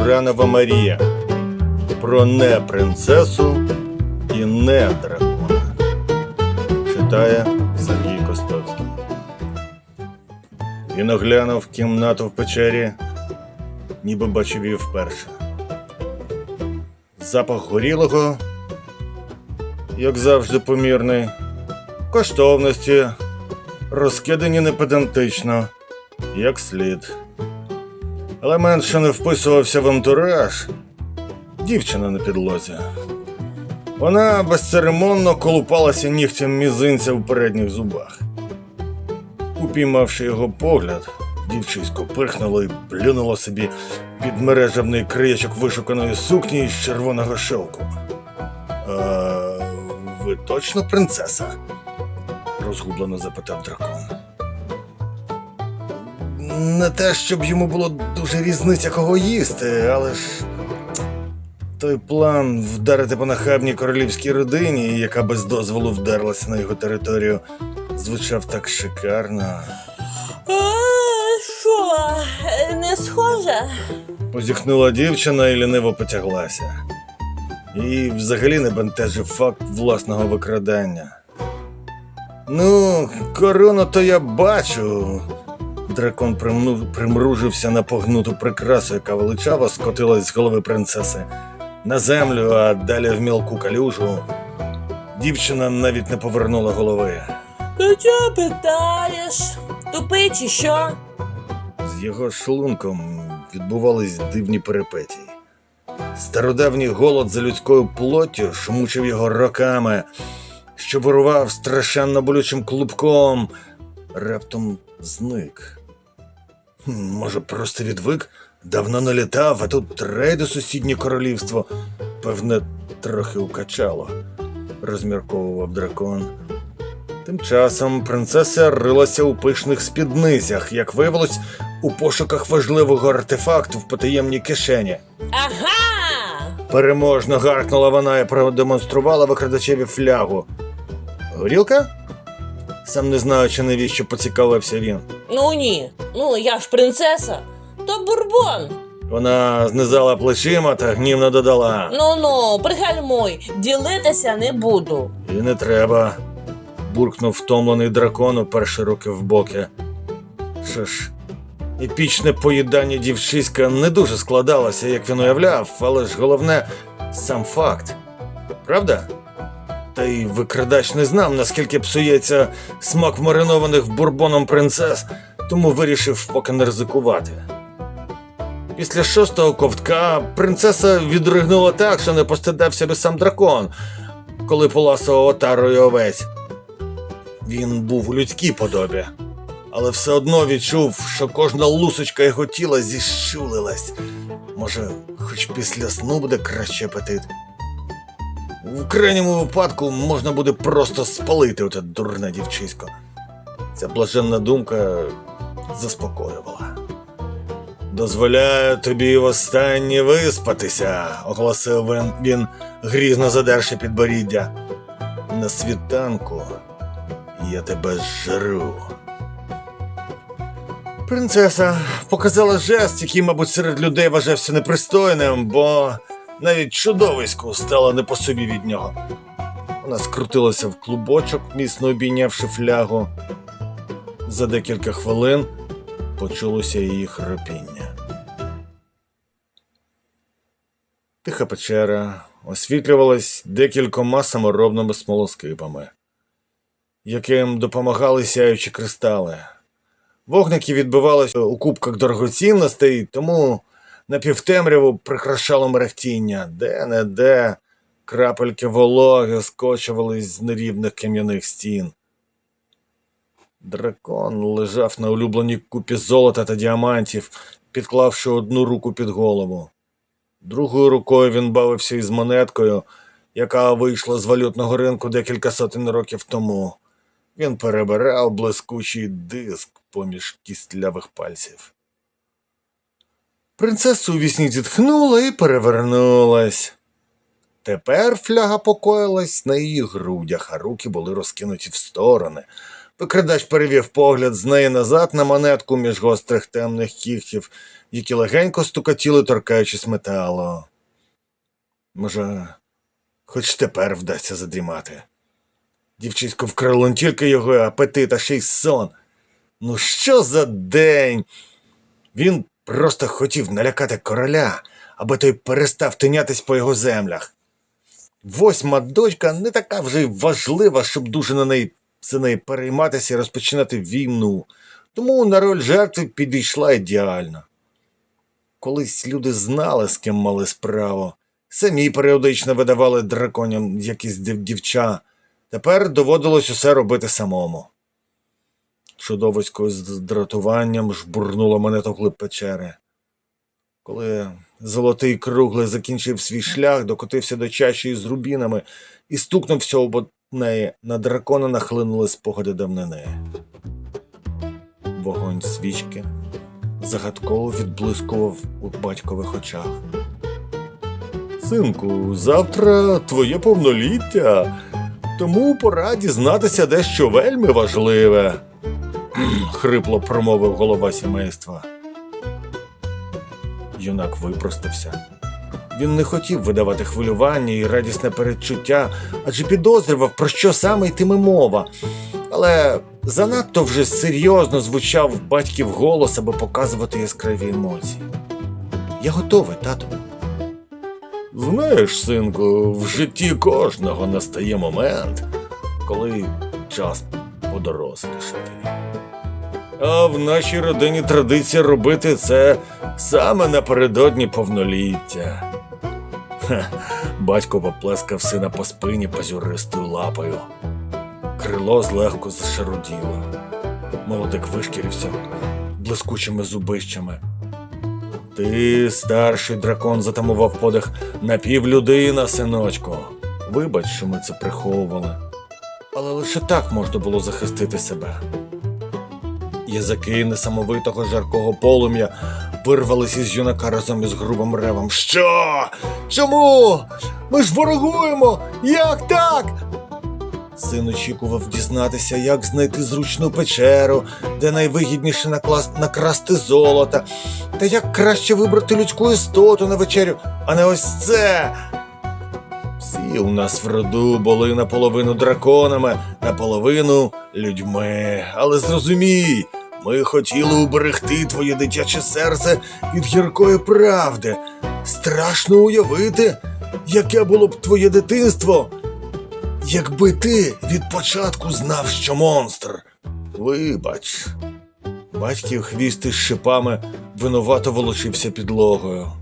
Уранова Марія. Про не принцесу і не дракона. Читає Сергій Костовський. Він оглянув кімнату в печері, ніби бачив її вперше. Запах горілого, як завжди, помірний, коштовності, розкидані непедантично, як слід. Елемент, що не вписувався в антураж, дівчина на підлозі. Вона безцеремонно колупалася нігтям мізинця в передніх зубах. Упіймавши його погляд, дівчисько пирхнуло і плюнуло собі під мережевний краєчок вишуканої сукні із червоного шовку. «Е, ви точно принцеса? розгублено запитав дракон. Не те, щоб йому було дуже різниця кого їсти, але ж той план вдарити по нахабній королівській родині, яка без дозволу вдерлася на його територію, звучав так шикарно. А, Що, не схоже? Позіхнула дівчина і ліниво потяглася. І взагалі не бентежив факт власного викрадання. Ну, корону то я бачу. Дракон примну- примружився на погнуту прикрасу, яка величаво скотилась з голови принцеси на землю, а далі в мілку калюжу. Дівчина навіть не повернула голови. Ти чого питаєш? Тупий чи що? З його шлунком відбувались дивні перипетії. Стародавній голод за людською плоттю шмучив його роками, що вирував страшенно болючим клубком, раптом зник. Може, просто відвик, давно не літав, а тут рейди сусіднє королівство. Певне, трохи укачало, розмірковував дракон. Тим часом принцеса рилася у пишних спідницях, як виявилось, у пошуках важливого артефакту в потаємній кишені. Ага! Переможно гаркнула вона і продемонструвала викрадачеві флягу. Горілка? Сам не знаючи, навіщо поцікавився він. Ну ні. Ну я ж принцеса. То бурбон. Вона знизала плечима та гнівно додала. Ну ну, пригальмуй, ділитися не буду. І не треба. буркнув втомлений дракон, уперши руки в боки. Що ж, епічне поїдання дівчиська не дуже складалося, як він уявляв, але ж головне сам факт. Правда? Та й викрадач не знав, наскільки псується смак маринованих бурбоном принцес, тому вирішив поки не ризикувати. Після шостого ковтка принцеса відригнула так, що не постидався би сам дракон, коли поласував отарою овець. Він був у людській подобі, але все одно відчув, що кожна лусочка його тіла зіщулилась. Може, хоч після сну буде краще апетит. В крайньому випадку можна буде просто спалити оте дурне дівчисько. Ця блаженна думка заспокоювала. Дозволяю тобі востаннє виспатися, оголосив він, грізно задерши підборіддя. На світанку я тебе зжеру. Принцеса показала жест, який, мабуть, серед людей вважався непристойним, бо навіть чудовиську стало не по собі від нього. Вона скрутилася в клубочок, міцно обійнявши флягу. За декілька хвилин почулося її хропіння. Тиха печера освітлювалась декількома саморобними смолоскипами, яким допомагали сяючі кристали. Вогники відбивалися у кубках дорогоцінностей, тому напівтемряву прикрашало мерехтіння, де-не-де крапельки вологи скочувались з нерівних кам'яних стін. Дракон лежав на улюбленій купі золота та діамантів, підклавши одну руку під голову. Другою рукою він бавився із монеткою, яка вийшла з валютного ринку декілька сотень років тому. Він перебирав блискучий диск поміж кістлявих пальців. Принцеса у вісні зітхнула і перевернулась. Тепер фляга покоїлась на її грудях, а руки були розкинуті в сторони, Викрадач перевів погляд з неї назад на монетку між гострих темних кігтів, які легенько стукатіли, торкаючись металу. Може, хоч тепер вдасться задрімати. Дівчисько вкрило не тільки його апетит, а ще й сон. Ну що за день? Він просто хотів налякати короля, аби той перестав тинятись по його землях. Восьма дочка не така вже й важлива, щоб дуже на неї за неї перейматися і розпочинати війну. Тому на роль жертви підійшла ідеально. Колись люди знали, з ким мали справу. Самі періодично видавали драконям якісь дівча. Тепер доводилось усе робити самому. Чудовисько з дратуванням жбурнуло мене до глиб печери. Коли золотий круглий закінчив свій шлях, докотився до чаші з рубінами і стукнувся об неї, на дракона нахлинули спогади давнини. Вогонь свічки загадково відблискував у батькових очах. Синку, завтра твоє повноліття, тому пора дізнатися дещо вельми важливе, хрипло промовив голова сімейства. Юнак випростався. Він не хотів видавати хвилювання і радісне передчуття, адже підозрював, про що саме йтиме мова. Але занадто вже серйозно звучав батьків голос, аби показувати яскраві емоції. Я готовий, тату. Знаєш, синку, в житті кожного настає момент, коли час подорослішати. А в нашій родині традиція робити це саме напередодні повноліття. Ха, батько поплескав сина по спині пазюристою лапою. Крило злегко зашаруділо. Молодик вишкірився блискучими зубищами. Ти, старший дракон, затамував подих напівлюдина, синочку. Вибач, що ми це приховували. Але лише так можна було захистити себе. Язики несамовитого жаркого полум'я вирвались із юнака разом із грубим ревом. Що? Чому? Ми ж ворогуємо! Як так? Син очікував дізнатися, як знайти зручну печеру, де найвигідніше наклас... накрасти золота, та як краще вибрати людську істоту на вечерю, а не ось це. Всі у нас в роду були наполовину драконами, наполовину людьми. Але зрозумій, ми хотіли уберегти твоє дитяче серце від гіркої правди. Страшно уявити, яке було б твоє дитинство, якби ти від початку знав, що монстр. Вибач. Батьків хвіст із шипами винувато волочився підлогою.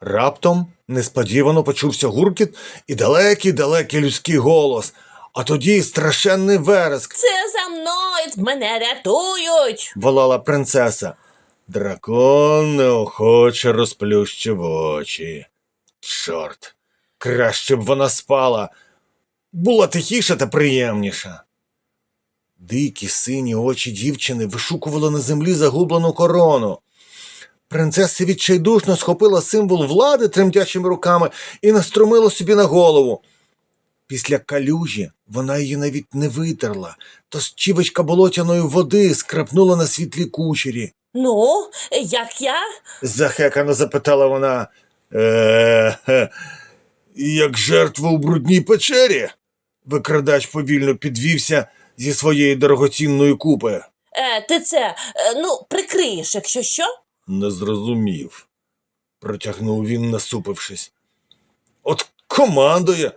Раптом несподівано почувся гуркіт і далекий далекий людський голос, а тоді страшенний вереск, Це за мною мене рятують. волала принцеса. Дракон неохоче розплющив очі. Чорт, краще б вона спала. Була тихіша та приємніша. Дикі сині очі дівчини вишукували на землі загублену корону. Принцеса відчайдушно схопила символ влади тремтячими руками і наструмила собі на голову. Після калюжі вона її навіть не витерла, то щівочка болотяної води скрапнула на світлі кучері. Ну, як я? Захекано запитала вона. Е, як жертва у брудній печері. Викрадач повільно підвівся зі своєї дорогоцінної купи. Е, ти це, е, ну, прикриєш, якщо що? Не зрозумів. Протягнув він, насупившись. От командує.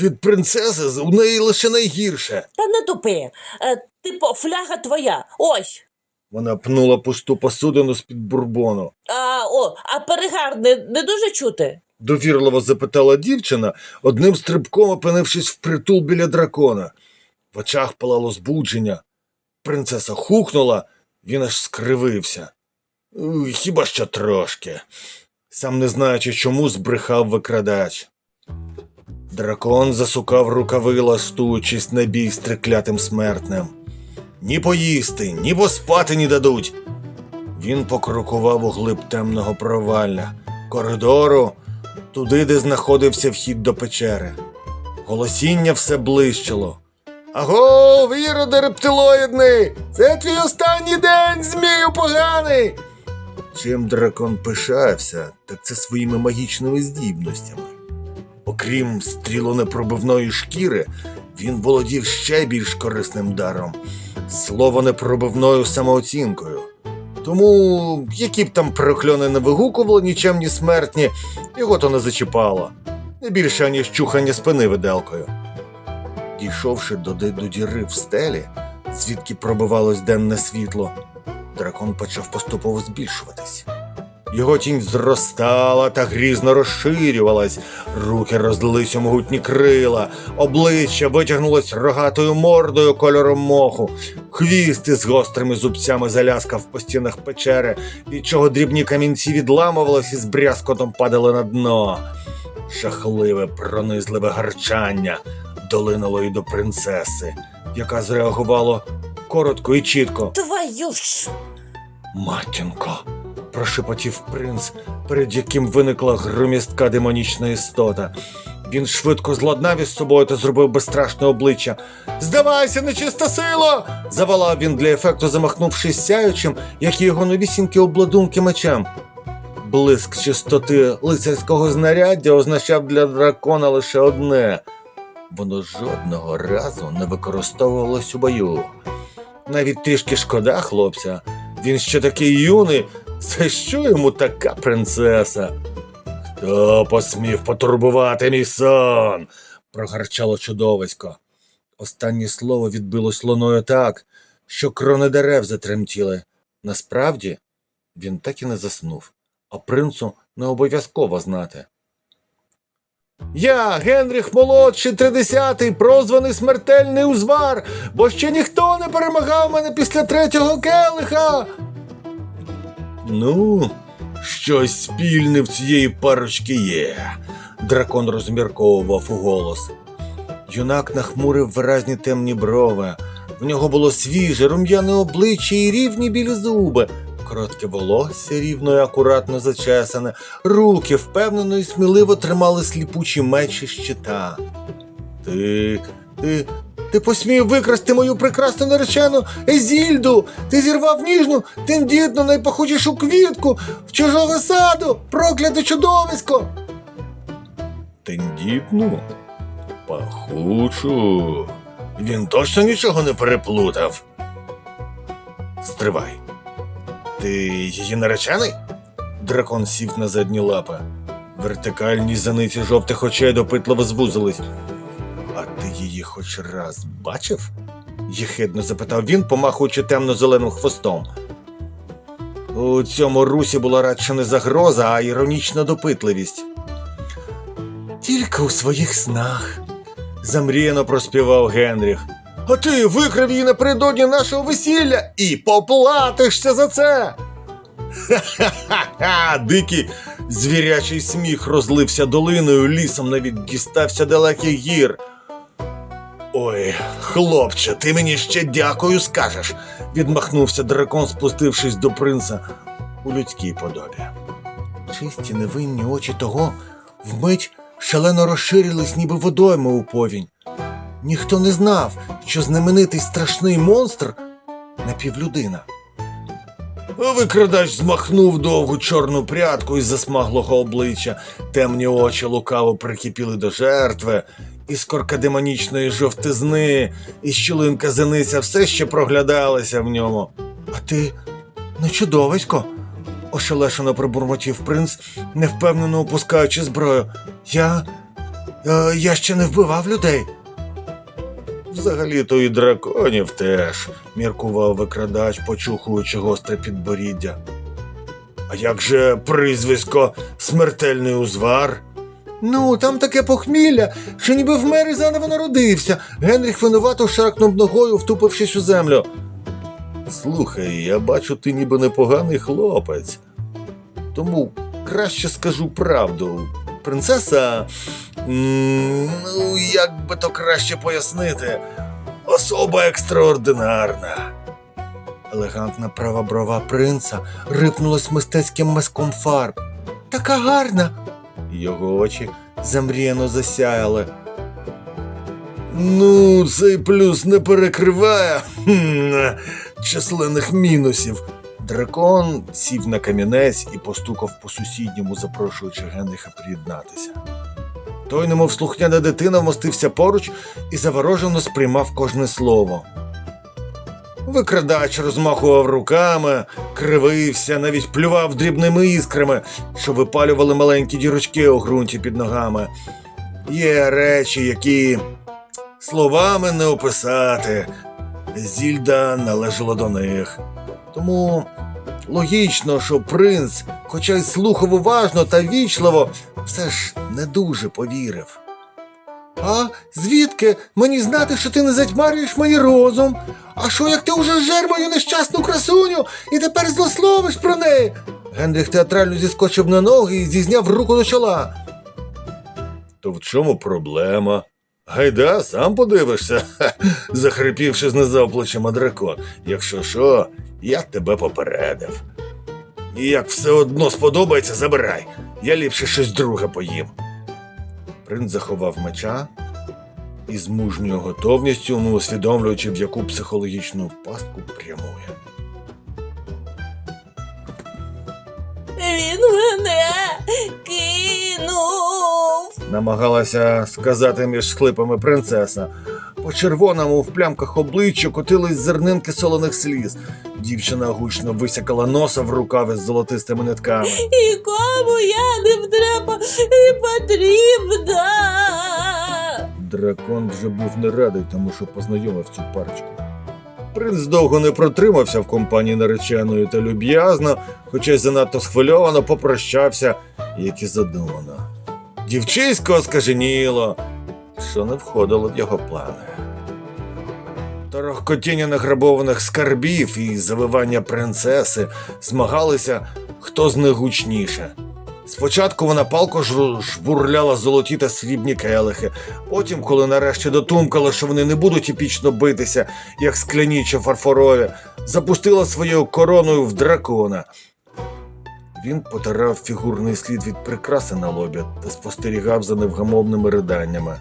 Від принцеси у неї лише найгірше. Та не тупи. Е, типу, фляга твоя. Ось. Вона пнула пусту посудину з-під бурбону. А, о, а перегар не, не дуже чути? Довірливо запитала дівчина, одним стрибком опинившись впритул біля дракона. В очах палало збудження. Принцеса хухнула, він аж скривився. Хіба що трошки. Сам не знаючи, чому збрехав викрадач. Дракон засукав рукави, лаштуючись на бій з триклятим смертним. Ні поїсти, ні поспати не дадуть. Він покрокував у глиб темного провалля, коридору, туди, де знаходився вхід до печери. Голосіння все блищило. Аго, віроде рептилоїдний! Це твій останній день, змію поганий! Чим дракон пишався, так це своїми магічними здібностями. Окрім стрілонепробивної шкіри, він володів ще більш корисним даром слово непробивною самооцінкою. Тому, які б там прокльони не вигукували нічемні смертні, його то не зачіпало. Не більше, аніж чухання спини виделкою. Дійшовши до, до діри в стелі, звідки пробивалось денне світло, дракон почав поступово збільшуватись. Його тінь зростала та грізно розширювалась, руки розлились у могутні крила, обличчя витягнулось рогатою мордою кольором моху, хвіст із гострими зубцями заляскав по стінах печери, від чого дрібні камінці відламувались і з брязкотом падали на дно. Жахливе, пронизливе гарчання долинуло й до принцеси, яка зреагувала коротко і чітко. Твою ж! Матінко, прошепотів принц, перед яким виникла громістка демонічна істота. Він швидко зладнав із собою та зробив безстрашне обличчя. Здавайся, нечиста сила! заволав він для ефекту, замахнувшись сяючим, як і його новісінькі обладунки мечем. Блиск чистоти лицарського знаряддя означав для дракона лише одне воно жодного разу не використовувалось у бою. Навіть трішки шкода хлопця. Він ще такий юний. За що йому така принцеса? Хто посмів потурбувати мій сон? прогарчало чудовисько. Останнє слово відбилось луною так, що крони дерев затремтіли. Насправді він так і не заснув, а принцу не обов'язково знати. Я, Генріх Молодший, тридесятий, прозваний смертельний узвар, бо ще ніхто не перемагав мене після третього келиха. Ну, щось спільне в цієї парочки є, дракон розмірковував у голос. Юнак нахмурив виразні темні брови. В нього було свіже, рум'яне обличчя і рівні білі зуби, коротке волосся рівно і акуратно зачесане, руки впевнено і сміливо тримали сліпучі мечі щита. Ти. ти. Ти посмів викрасти мою прекрасну наречену Езільду! Ти зірвав ніжну, тендітну, найпохожішу квітку в чужого саду, прокляте чудовисько. Тендітну? Пахучу. Він точно нічого не переплутав. Стривай. Ти її наречений? Дракон сів на задні лапи. Вертикальні заниці жовтих очей допитливо звузились. Ти її хоч раз бачив? єхидно запитав він, помахуючи темно-зеленим хвостом. У цьому русі була радше не загроза, а іронічна допитливість. Тільки у своїх снах, замріяно проспівав Генріх. А ти викрив її напередодні нашого весілля і поплатишся за це. Ха-ха-ха! Дикий звірячий сміх розлився долиною, лісом навіть дістався далеких гір. Ой, хлопче, ти мені ще дякую скажеш, відмахнувся дракон, спустившись до принца у людській подобі. Чисті невинні очі того вмить шалено розширились, ніби водойми у повінь. Ніхто не знав, що знаменитий страшний монстр напівлюдина. Викрадач змахнув довгу чорну прядку із засмаглого обличчя, темні очі лукаво прикипіли до жертви, іскорка демонічної жовтизни, і щілинка зениця все ще проглядалася в ньому. А ти не чудовисько? ошелешено пробурмотів принц, невпевнено опускаючи зброю. Я. е, я ще не вбивав людей. Взагалі-то і драконів теж, міркував викрадач, почухуючи гостре підборіддя. А як же прізвисько смертельний узвар? Ну, там таке похмілля, що ніби вмер і заново народився. Генріх винувато шаркнув ногою, втупившись у землю. Слухай, я бачу, ти ніби непоганий хлопець. Тому краще скажу правду. Принцеса. Ну, як би то краще пояснити, особа екстраординарна. Елегантна права брова принца рипнулась мистецьким мазком фарб. Така гарна. Його очі замріяно засяяли. Ну, цей плюс не перекриває хм, численних мінусів. Дракон сів на камінець і постукав по сусідньому, запрошуючи Генріха приєднатися. Той, немов слухняна дитина, вмостився поруч і заворожено сприймав кожне слово. Викрадач розмахував руками, кривився, навіть плював дрібними іскрами, що випалювали маленькі дірочки у ґрунті під ногами. Є речі, які словами не описати. Зільда належала до них. Тому логічно, що принц, хоча й слухав уважно та вічливо, все ж не дуже повірив. А звідки мені знати, що ти не затьмарюєш мій розум? А що як ти уже жер мою нещасну красуню і тепер злословиш про неї? Генріх театрально зіскочив на ноги і зізняв руку до чола. То в чому проблема? Гайда, сам подивишся, захрипівши знизав плечима дракон. Якщо що, я тебе попередив. І як все одно сподобається, забирай. Я ліпше щось друге поїм. Принц заховав меча і з мужньою готовністю, ну, усвідомлюючи, в яку психологічну пастку прямує. Він мене кинув. намагалася сказати між схлипами принцеса. По червоному в плямках обличчя котились зернинки солоних сліз. Дівчина гучно висякала носа в рукаві з золотистими нитками. І кому я і потрібна. Дракон вже був не радий, тому що познайомив цю парочку. Принц довго не протримався в компанії нареченої та люб'язно, хоча й занадто схвильовано попрощався, як і задумано. Дівчисько скаженіло, що не входило в його плани. Торохкотіння награбованих скарбів і завивання принцеси змагалися, хто з них гучніше. Спочатку вона палко жбурляла золоті та срібні келихи, Потім, коли нарешті дотумкала, що вони не будуть епічно битися, як скляні чи фарфорові, запустила своєю короною в дракона. Він потирав фігурний слід від прикраси на лобі та спостерігав за невгамовними riданнями.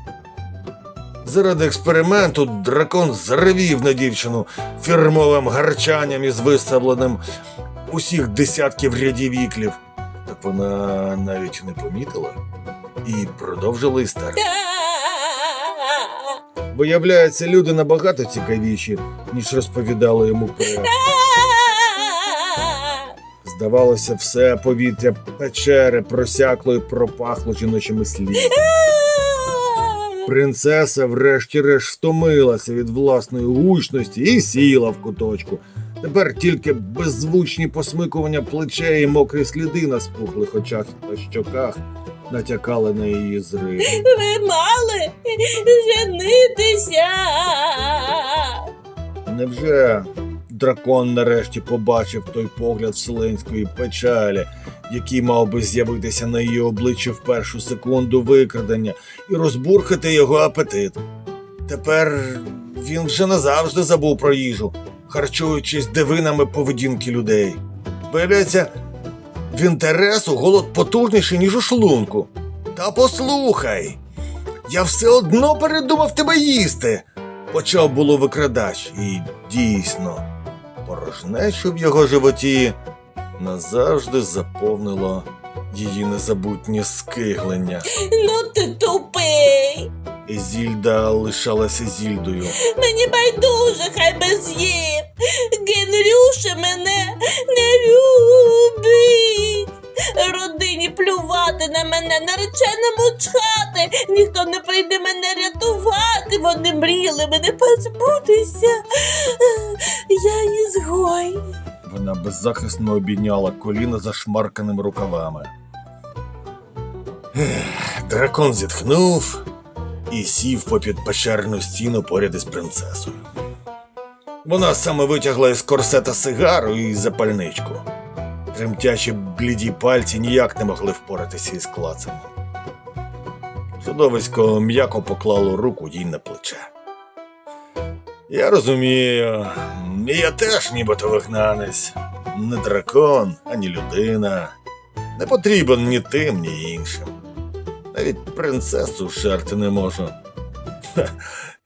Заради експерименту дракон заревів на дівчину фірмовим гарчанням із виставленим усіх десятків рядів іклів. Вона навіть не помітила і продовжила істерити. Виявляється, люди набагато цікавіші, ніж розповідали йому про. Здавалося, все повітря печери просякло і пропахло жіночими слізами. Принцеса врешті-решт втомилася від власної гучності і сіла в куточку. Тепер тільки беззвучні посмикування плечей і мокрі сліди на спухлих очах та щоках натякали на її зрив. Ви мали женитися. Невже дракон нарешті побачив той погляд вселенської печалі, який мав би з'явитися на її обличчі в першу секунду викрадення і розбурхати його апетит? Тепер він вже назавжди забув про їжу, харчуючись дивинами поведінки людей. Виявляється, в інтересу голод потужніший, ніж у шлунку. Та послухай, я все одно передумав тебе їсти почав було викрадач, і дійсно, порожнечу в його животі назавжди заповнило її незабутнє скиглення. Ну ти тупий. Зільда лишалася зільдою. Мені байдуже, хай би з'їв. Генрюша мене не любить. Родині плювати на мене, нареченому чхати. Ніхто не прийде мене рятувати. Вони мріяли мене позбутися. Я ізгой. Вона беззахисно обійняла коліна зашмарканими рукавами. Ех, Дракон зітхнув і сів попід печерну стіну поряд із принцесою. Вона саме витягла із корсета сигару і запальничку. Тремтячі бліді пальці ніяк не могли впоратися із клацанням. Чудовисько м'яко поклало руку їй на плече. Я розумію, я теж нібито вигнанець. Не дракон, ані людина. Не потрібен ні тим, ні іншим. Навіть принцесу жерти не можу.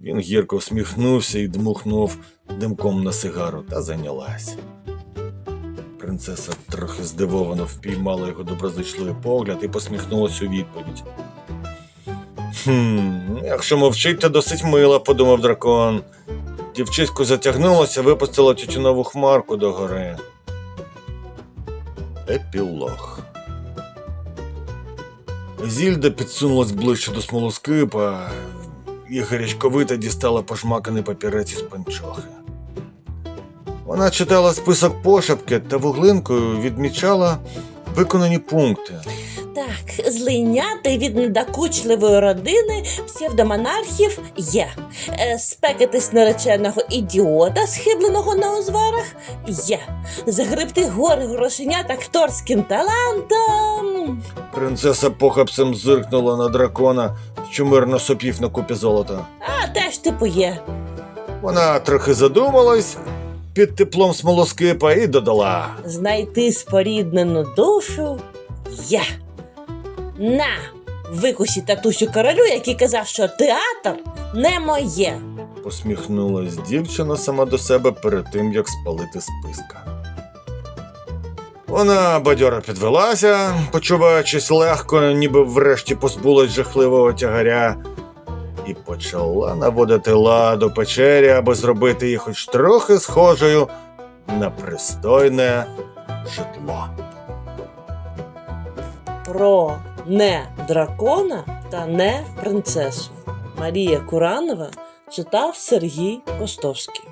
Він гірко всміхнувся і дмухнув димком на сигару та зайнялась. Принцеса трохи здивовано впіймала його доброзичливий погляд і посміхнулась у відповідь. Хм, якщо мовчить, то досить мила, подумав дракон. Дівчисько затягнулося, випустила тютюнову хмарку догори. Епілог. Зільда підсунулась ближче до смолоскипа і гарячковито дістала пожмаканий папірець із панчохи. Вона читала список пошепки та вуглинкою відмічала виконані пункти. Так, злийняти від недокучливої родини псевдомонархів є. Е, Спекатись нареченого ідіота, схибленого на узварах, є. Загребти гори грошенят акторським талантом. Принцеса похапцем зиркнула на дракона, що мирно сопів на купі золота. А теж типу є. Вона трохи задумалась під теплом смолоскипа і додала. Знайти споріднену душу є. На, викусі татусю королю, який казав, що театр не моє. Посміхнулась дівчина сама до себе перед тим, як спалити списка. Вона бадьоро підвелася, почуваючись легко, ніби врешті позбулась жахливого тягаря, і почала наводити лад у печері, аби зробити її хоч трохи схожою на пристойне житло. Про не дракона та не принцесу. Марія Куранова читав Сергій Костовський.